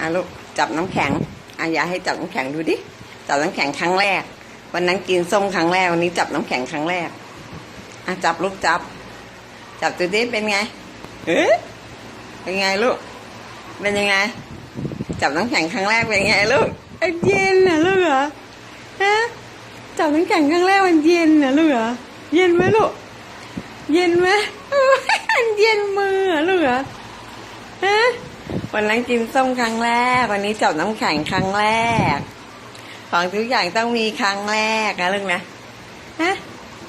อะลูกจับน้ำแข็งอะอย่าให้จับน้ำแข็งดูดิ จับน้ำแข็งครั้งแรก วันนั้นกินส้มครั้งแรก วันนี้จับน้ำแข็งครั้งแรกอะจับลูกจับ จับดูดิเป็นไงเอ๊ะเป็นไงลูก เป็นยังไง จับน้ำแข็งครั้งแรกเป็นไงลูกเอ้ยเย็นนะลูกเหรอฮะจับน้ำแข็งครั้งแรกมันเย็นนะลูกเหรอเย็นไหมลูก เย็นไหมอันเย็นมือลูก วันนั้นกินส้มครั้งแรก วันนี้จับน้ำแข็งครั้งแรก ของทุกอย่างต้องมีครั้งแรกนะลูกนะฮะ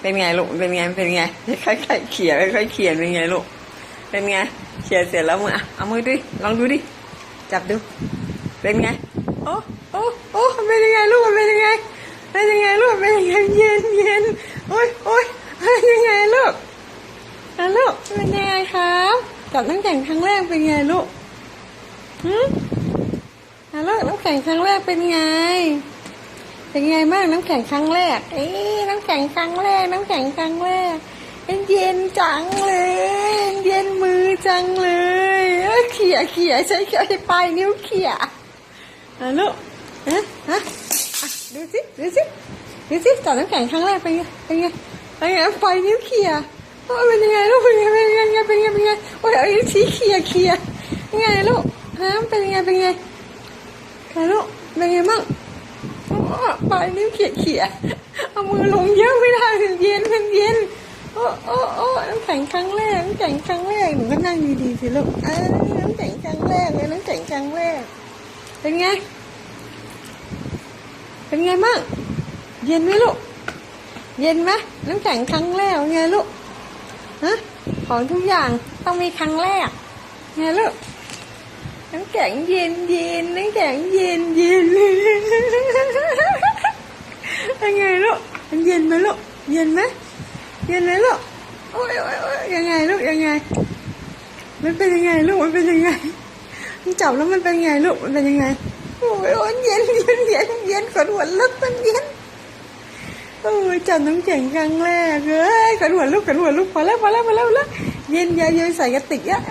เป็นไงลูกเป็นไงเป็นไงค่อยๆเขี่ยค่อยๆเขี่ยเป็นไงลูกเป็นไงเขี่ยเสร็จแล้วมือเอามือดิลองดูดิจับดู เป็นไงโอ้โอ้โอ้เป็นยังไงลูกเป็นยังไงเป็นยังไงลูกเป็นยังไงเย็นเย็นโอ้ยโอ้ยเป็นยังไงลูกลูกเป็นยังไงครับจับน้ำแข็งครั้งแรกเป็นไงลูก หืมอะลูกน้ำแข็งครั้งแรกเป็นไง เป็นไงบ้างน้ำแข็งครั้งแรก เอ๊ะน้ำแข็งครั้งแรก น้ำแข็งครั้งแรกเย็นจังเลย เย็นมือจังเลยเขี่ยเขี่ยใช้ใช้ปลายนิ้วเขี่ยอะลูกฮะฮะดูสิดูสิดูสิจับน้ำแข็งครั้งแรกเป็นไงเป็นไงเป็นไงปล่อยนิ้วเขี่ยโอ้เป็นยังไงลูกเป็นยังไงเป็นยังไงเป็นยังไงเป็นยังไงโอ้ยเอานิ้วชี้เขี่ยเขี่ยเป็นไงลูก ฮะเป็นยังไงเป็นยังไงฮะลูกเป็นยังไงบ้างโอ้ปล่อยนิ้วเขี่ยเขี่ยเอามือลงเยอะไม่ได้มันเย็นมันเย็นโอ้โอ้โอ้น้ำแข็งครั้งแรกน้ำแข็งครั้งแรกหนูก็นั่งดีๆสิลูกเอ้ยน้ำแข็งครั้งแรกเลยน้ำแข็งครั้งแรก เป็นไง เป็นไงบ้างเย็นไหมลูก เย็นไหมน้ำแข็งครั้งแรกไงลูกฮะของทุกอย่างต้องมีครั้งแรกไงลูก น้ำแข็งเย็นเย็นน้ำแข็งเย็นเย็นเป็นไงลูกมันเย็นไหมลูกเย็นไหมเย็นไหมลูกโอ้ยโอ้ยโอ้ยยังไงลูกยังไง มันเป็นยังไงลูกมันเป็นยังไงมันจับแล้วมันเป็นยังไงลูกมันเป็นยังไงโอ้ยโอ้ยเย็นเย็นเย็นเย็นขนหัวลุกมันเย็นโอ้ยจับน้ำแข็งครั้งแรกเอ้ยขนหัวลุกขนหัวลุกพอแล้วพอแล้วพอแล้วพอแล้วเย็นยาโยนใส่กระติกอะ